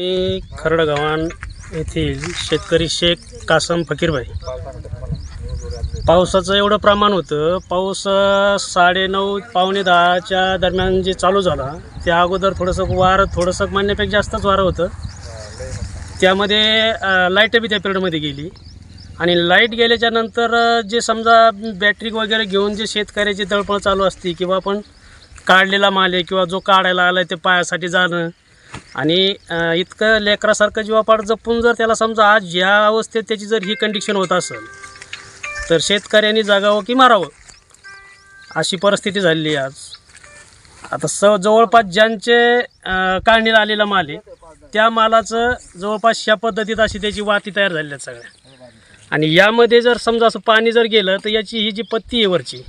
मी खरडगावान येथील शेतकरी शेख कासम फकीरबाई. पावसाचं एवढं प्रमाण होतं. पाऊस साडेनऊ पावणे दहाच्या दरम्यान जे चालू झाला त्या अगोदर थोडंसं वारं थोडंसं म्हणण्यापेक्षा जास्तच वारं होतं. त्यामध्ये लाइट बी त्या पिरियडमध्ये गेली. आणि लाइट गेल्याच्यानंतर जे समजा बॅटरी वगैरे घेऊन जे शेतकऱ्याची दळपळ चालू असते किंवा आपण काढलेला माल आहे किंवा जो काढायला आला आहे ते पायासाठी जाणं आणि इतकं लेकरासारखं जीवापाड जपून जर त्याला समजा आज या अवस्थेत त्याची जर ही कंडिशन होत असेल तर शेतकऱ्यांनी जागावं की मारावं? अशी परिस्थिती झालेली आहे आज. आता स जवळपास ज्यांचे काढणीला आलेला माल आहे त्या मालाचं जवळपास ह्या पद्धतीत अशी त्याची वाती तयार झालेली आहेत सगळ्या. आणि यामध्ये जर समजा असं पाणी जर गेलं तर याची ही जी पत्ती आहे वरची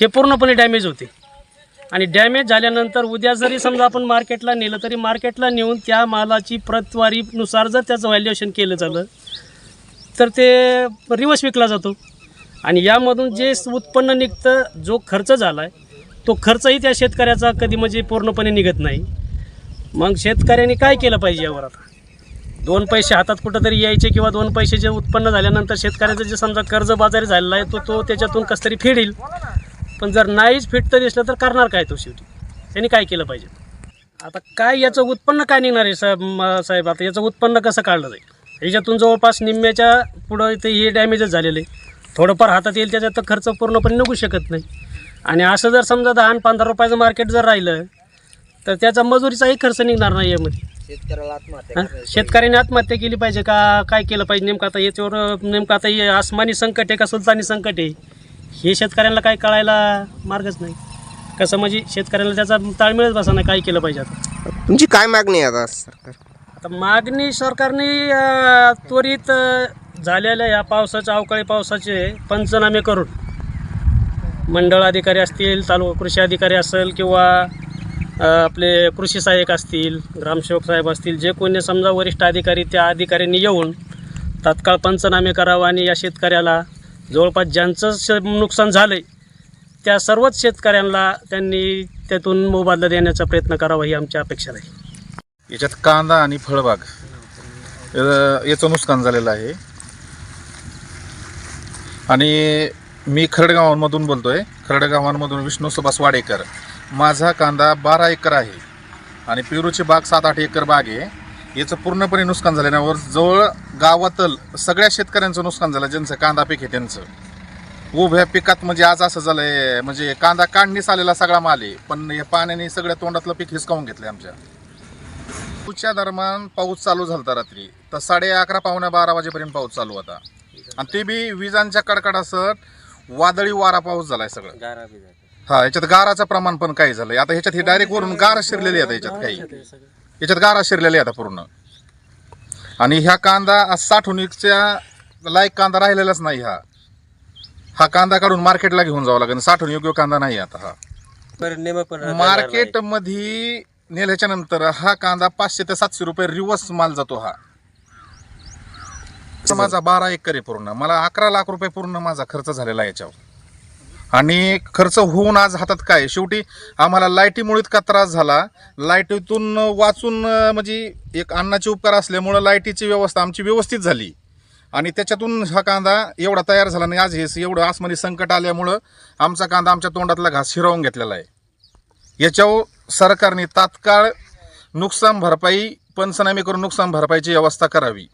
हे पूर्णपणे डॅमेज होते. आणि डॅमेज झाल्यानंतर उद्या जरी समजा आपण मार्केटला नेलं तरी मार्केटला नेऊन त्या मालाची प्रतवारीनुसार जर त्याचं व्हॅल्युएशन केलं झालं तर ते रिवर्स विकला जातो. आणि यामधून जे उत्पन्न निघतं जो खर्च झाला आहे तो खर्चही त्या शेतकऱ्याचा कधी म्हणजे पूर्णपणे निघत नाही. मग शेतकऱ्यांनी काय केलं पाहिजे यावर आता? दोन पैसे हातात कुठंतरी यायचे किंवा दोन पैसे जे उत्पन्न झाल्यानंतर शेतकऱ्याचं जे समजा कर्जबाजारी झालेला आहे तो तो त्याच्यातून कसं तरी फेडेल. पण जर नाहीच फिट तर दिसलं तर करणार काय तो शेवटी? त्यांनी काय केलं पाहिजे? आता काय याचं उत्पन्न काय निघणार आहे साहेब साहेब? आता याचं उत्पन्न कसं काढलं जाईल? याच्यातून जवळपास निम्म्याच्या पुढं इथे हे डॅमेजच झालेलं आहे. थोडंफार हातात येईल त्याच्यात तर खर्च पूर्णपणे निघू शकत नाही. आणि असं जर समजा दहा आणि पंधरा रुपयाचं मार्केट जर राहिलं तर त्याचा मजुरीचाही खर्च निघणार नाही यामध्ये. शेतकऱ्याला आत्महत्या. शेतकऱ्याने आत्महत्या केली पाहिजे का? काय केलं पाहिजे? नेमकं आता याच्यावर नेमकं आता हे आसमानी संकट आहे का? सुलतानी संकट आहे? हे शेतकऱ्यांना काय कळायला मार्गच नाही. कसं म्हणजे शेतकऱ्याला त्याचा ताळमेळच बसा नाही काय केलं पाहिजे आता? तुमची काय मागणी आहे आता सरकार? आता मागणी सरकारने अं, त्वरित अं, झालेल्या या पावसाच्या अवकाळी पावसाचे पंचनामे करून. मंडळ अधिकारी असतील तालुका कृषी अधिकारी असेल किंवा अं, आपले कृषी सहाय्यक असतील ग्रामसेवक साहेब असतील जे कोणी समजा वरिष्ठ अधिकारी त्या अधिकाऱ्यांनी येऊन तात्काळ पंचनामे करावं आणि या शेतकऱ्याला जवळपास ज्यांचं श नुकसान झालं आहे त्या सर्वच शेतकऱ्यांना त्यांनी त्यातून मोबदला देण्याचा प्रयत्न करावा ही आमची अपेक्षा आहे. याच्यात कांदा आणि फळबाग अ, याचं नुकसान झालेलं आहे. आणि मी खरडगावांमधून बोलतोय. खरडगावांमधून विष्णू सुभाष वाडेकर. माझा कांदा बारा एकर आहे आणि पेरूची बाग सात आठ एकर बाग आहे. याचं पूर्णपणे नुकसान झाल्यावर जवळ गावातल सगळ्या शेतकऱ्यांचं नुकसान झालं ज्यांचं कांदा पीक आहे त्यांचं. उभ्या पिकात म्हणजे आज असं झालंय म्हणजे कांदा काढणीस आलेला सगळा माल आहे पण या पाण्याने सगळ्या तोंडातलं पीक हिसकावून घेतलंय आमच्या. पुढच्या दरम्यान पाऊस चालू झालता रात्री. तर साडे अकरा पावणे बारा वाजेपर्यंत पाऊस चालू होता. आणि ते बी विजांच्या कडकडासट वादळी वारा पाऊस झालाय सगळं. हा याच्यात गाराचं प्रमाण पण काही झालंय. आता ह्याच्यात हे डायरेक्ट वरून गार शिरलेली आहे याच्यात काही. याच्यात गारा शिरलेली आता पूर्ण. आणि ह्या कांदा आज साठवणुकीच्या लायक कांदा राहिलेलाच नाही हा. हा कांदा काढून मार्केटला घेऊन जावं लागेल. साठवून योग्य कांदा नाही आता हा. मार्केटमध्ये नेल्याच्या नंतर हा कांदा पाचशे ते सातशे रुपये रिवर्स माल जातो हा. माझा बारा एकर आहे पूर्ण. मला अकरा लाख रुपये पूर्ण माझा खर्च झालेला याच्यावर. आणि खर्च होऊन आज हातात काय? शेवटी आम्हाला लाईटीमुळे इतका त्रास झाला? लाईटीतून वाचून म्हणजे एक अन्नाचे उपकार असल्यामुळं लाईटीची व्यवस्था आमची व्यवस्थित झाली. आणि त्याच्यातून हा कांदा एवढा तयार झाला नाही आज हे एवढं आसमानी संकट आल्यामुळं आमचा कांदा आमच्या तोंडातला घास शिरवून घेतलेला आहे. याच्यावर सरकारने तात्काळ नुकसान भरपाई पंचनामे करून नुकसान भरपाईची व्यवस्था करावी.